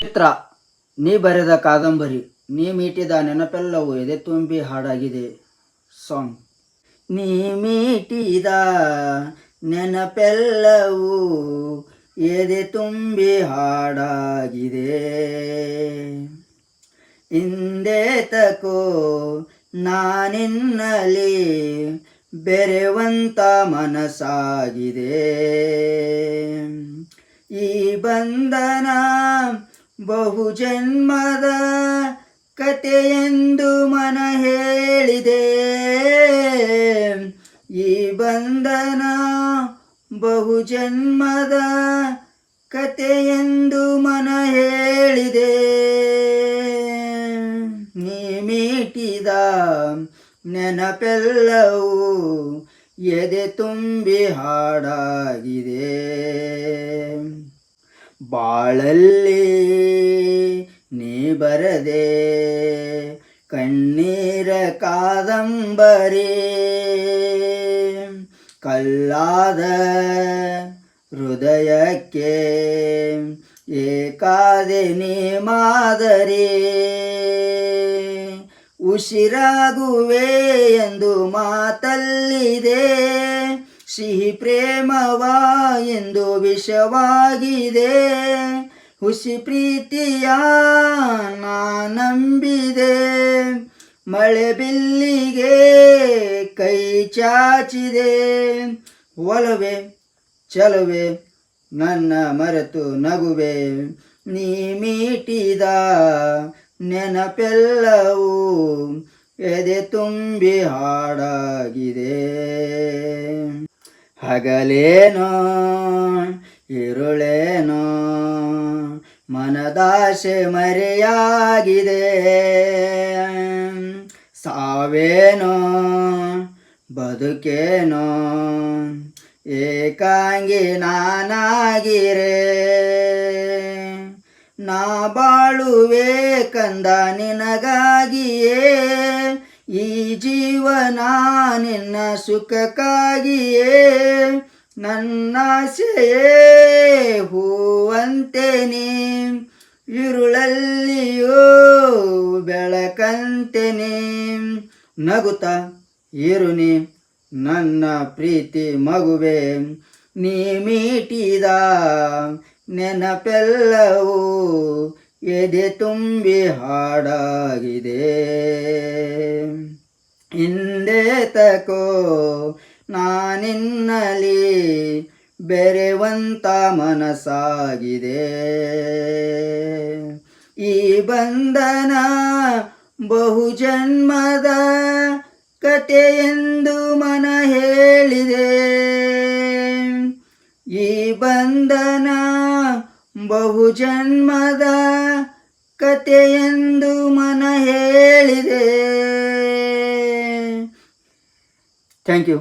ಚಿತ್ರ ನೀ ಬರೆದ ಕಾದಂಬರಿ, ನೀ ಮೀಟಿದ ನೆನಪೆಲ್ಲವೂ ಎದೆ ತುಂಬಿ ಹಾಡಾಗಿದೆ. ಸಾಂಗ್. ನೀ ಮೀಟಿದ ನೆನಪೆಲ್ಲವೂ ಎದೆ ತುಂಬಿ ಹಾಡಾಗಿದೆ. ಹಿಂದೆ ತಕೋ ನಾನಿನ್ನಲಿ ಬೆರೆವಂತ ಮನಸ್ಸಾಗಿದೆ. ಈ ಬಂಧನ ಬಹುಜನ್ಮದ ಕತೆಯೆಂದು ಮನ ಹೇಳಿದೆ. ಈ ಬಂಧನ ಬಹುಜನ್ಮದ ಕತೆಯೆಂದು ಮನ ಹೇಳಿದೆ. ನೀ ಮೀಟಿದ ನೆನಪೆಲ್ಲವೂ ಎದೆ ತುಂಬಿ ಹಾಡಾಗಿದೆ. ಬಾಳಲ್ಲಿ ನೀ ಬರದೆ ಕಣ್ಣೀರ ಕಾದಂಬರಿ ಕಲ್ಲಾದ ಹೃದಯಕ್ಕೆ ಏಕಾದೆ ನೀ ಮಾದರಿ. ಉಸಿರಾಗುವೆ ಎಂದು ಮಾತಲ್ಲಿದೆ ಸಿಹಿ ಪ್ರೇಮವ ಎಂದು ವಿಷವಾಗಿದೆ. ಹುಸಿ ಪ್ರೀತಿಯ ನಂಬಿದೆ. ಮಳೆ ಬಿಲ್ಲಿಗೆ ಕೈ ಚಾಚಿದೆ. ಒಲವೆ, ಚಲುವೆ, ನನ್ನ ಮರೆತು ನಗುವೆ. ನೀ ಮೀಟಿದ ನೆನಪೆಲ್ಲವೂ ಎದೆ ತುಂಬಿ ಹಾಡಾಗಿದೆ. ಹಗಲೇನೋ ಇರುಳೇನೋ ಮನದಾಶೆ ಮರೆಯಾಗಿದೆ. ಸಾವೇನೋ ಬದುಕೇನೋ ಏಕಾಂಗಿ ನಾನಾಗಿರೆ. ನಾ ಬಾಳುವೆ ಕಂದ ನಿನಗಾಗಿಯೇ. ಜೀವನ ನಿನ್ನ ಸುಖಕ್ಕಾಗಿಯೇ. ನನ್ನಾಸೆಯೇ ಹೂವಂತೆ ನೀ ಇರುಳಲ್ಲಿಯೋ ಬೆಳಕಂತೆ ನಗುತ ಇರುನಿ ನನ್ನ ಪ್ರೀತಿ ಮಗುವೆ. ನೀ ಮೀಟಿದ ನೆನಪೆಲ್ಲವೂ ಎದೆ ತುಂಬಿ ಹಾಡಾಗಿದೆ. ಹಿಂದೆ ತಕೋ ನಾನಿನ್ನಲಿ ಬೆರೆವಂತ ಮನಸ್ಸಾಗಿದೆ. ಈ ಬಂಧನ ಬಹುಜನ್ಮದ ಎಂದು ಮನ ಹೇಳಿದೆ. ಈ ಬಂಧನ ಬಹುಜನ್ಮದ ಎಂದು ಮನ ಹೇಳಿದೆ. Thank you